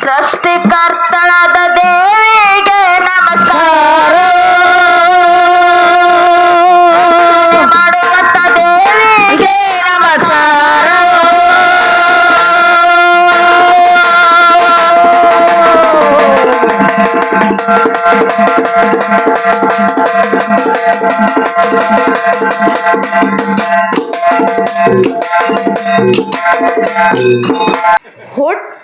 ಸೃಷ್ಟಿಕರ್ತಳಾದ ದೇವಿಗೆ ನಮಸ್ಕಾರ ಮಾಡುವಂತ ದೇವಿಗೆ ನಮಸ್ಕಾರ ಹುಟ್ಟು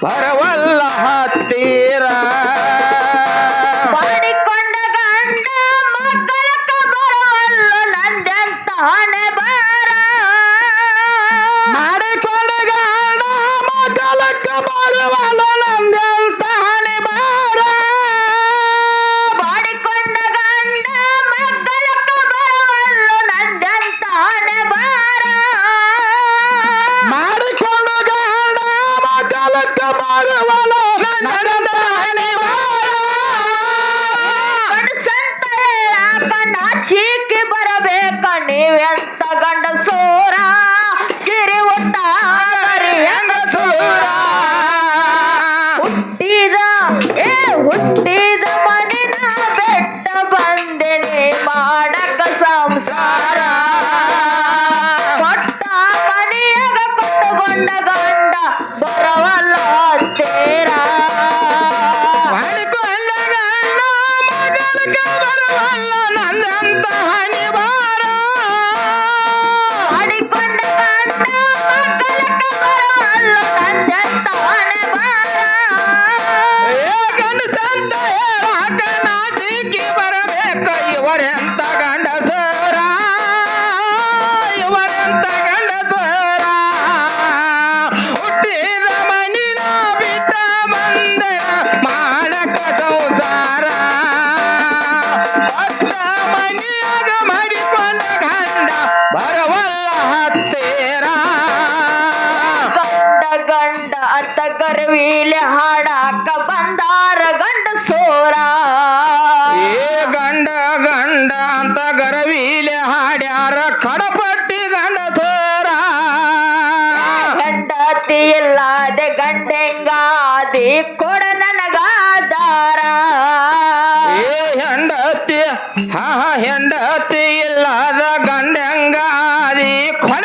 para o ಮೇಲೆ ಹಾಡಾಕ ಬಂದಾರ ಗಂಡ ಸೋರ. ಏ ಗಂಡ ಗಂಡ ಅಂತ ಗರವಿಲೆ ಹಾಡ್ಯಾರ ಕಡಪಟ್ಟಿ ಗಂಡ ಸೋರ. ಗಂಡತಿ ಇಲ್ಲಾದೆ ಗಂಡೆಂಗಾದಿ ಕೊಡ ನನಗಾದಾರ ಏ ಹೆಂಡತಿ ಹಾ ಹೆಂಡತಿ ಇಲ್ಲದ ಗಂಡೆಂಗಾದಿ ಕೊಡ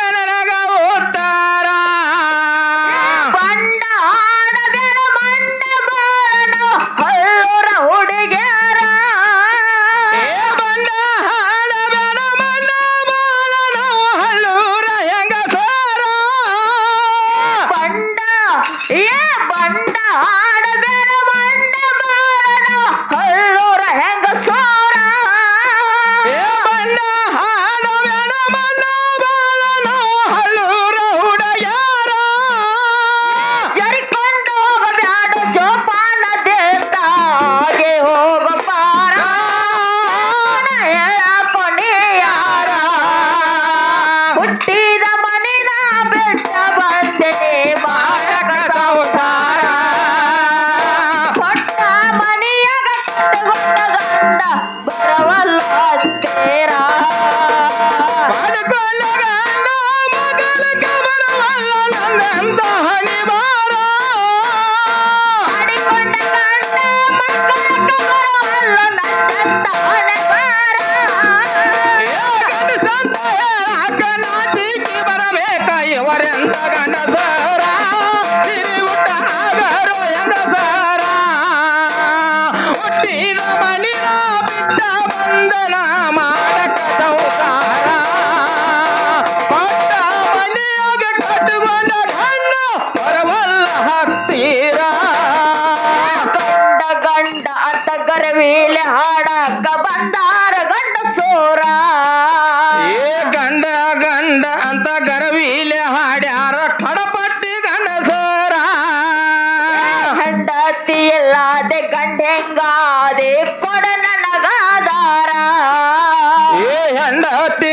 ಹೆಂಗಾದೆ ಕೊಡ ನನಗಾದಾರ ಏ ಹೆಂಡತಿ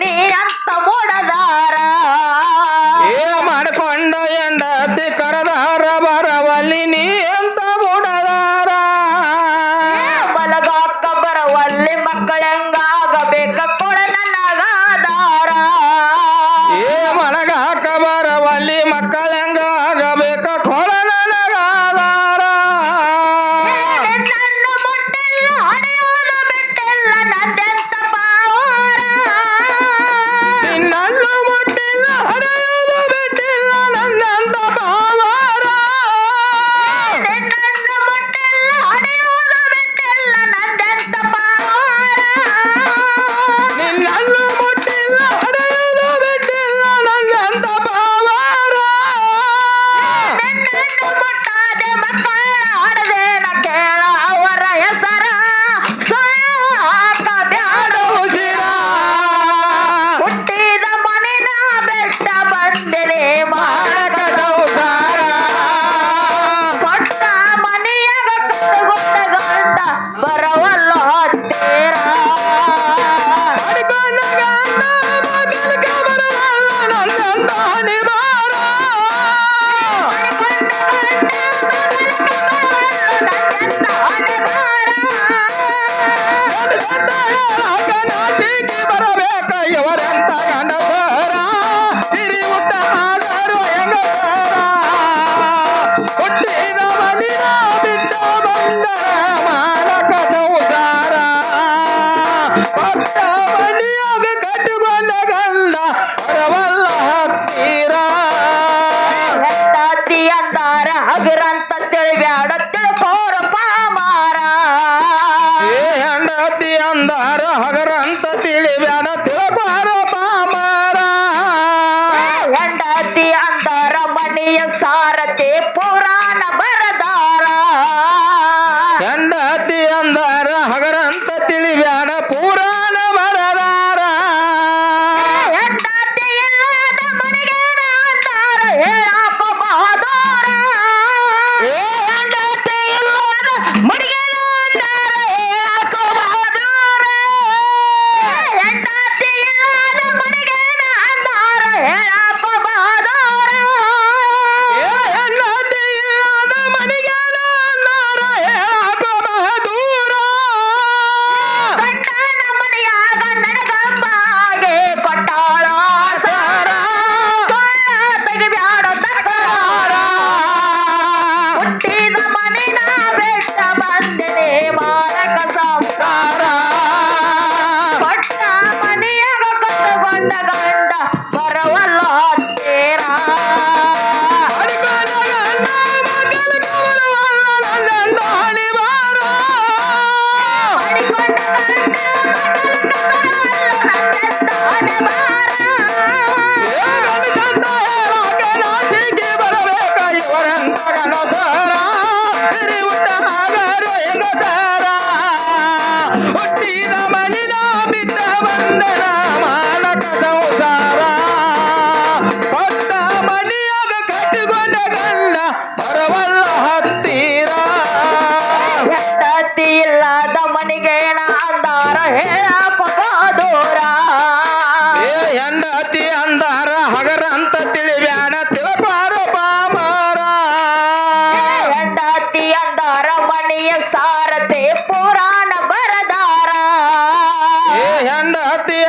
ಹಗರ ಅಂತ ತಿಳಿ ಬ್ಯಾಡ ತಿಳಬಾರ ಪಾಮಾರ ಹೆಂಡತಿ ಅಂತರ ಮನೆಯ ಸಾರತೆ ಪುರಾಣ ಬರ ಹೇಳ ಪಪಾದೋರ ಏ ಹೆಂಡ ಅತಿ ಅಂದಾರ ಹಗರ ಅಂತ ತಿಳಿಬ್ಯಾಣ ತಿಳಬಾರ ಬಾಮಾರ. ಹೆಂಡ ಅತಿ ಅಂದಾರ ಮನೆಯ ಸಾರತೆ ಪುರಾಣ ಏ ಹೆಂಡ ಅತಿ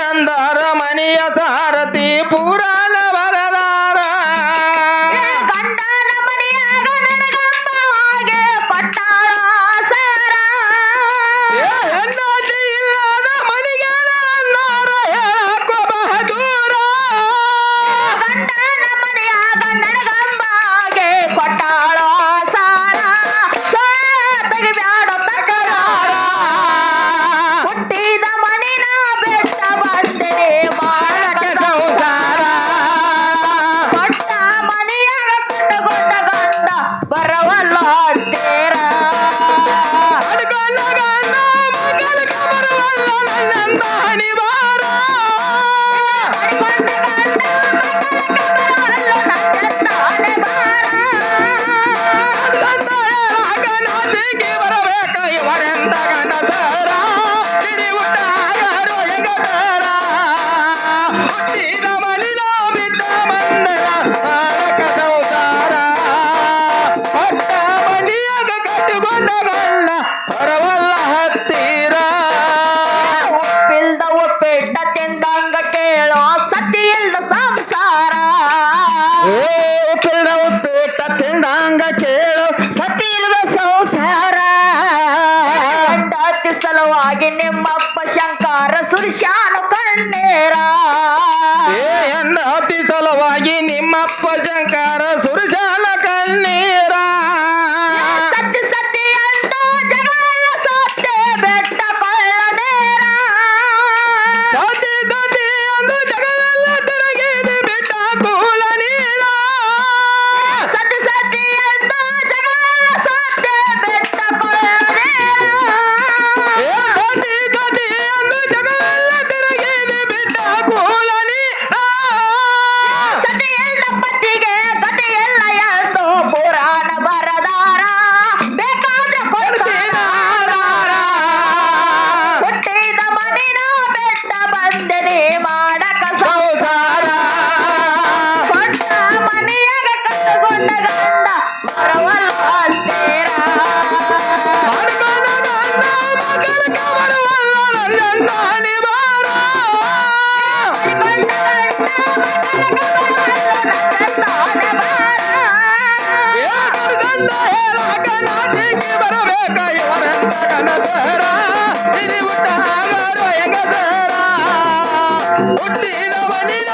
ಆಗಿ ಹುಟ್ಟಿದ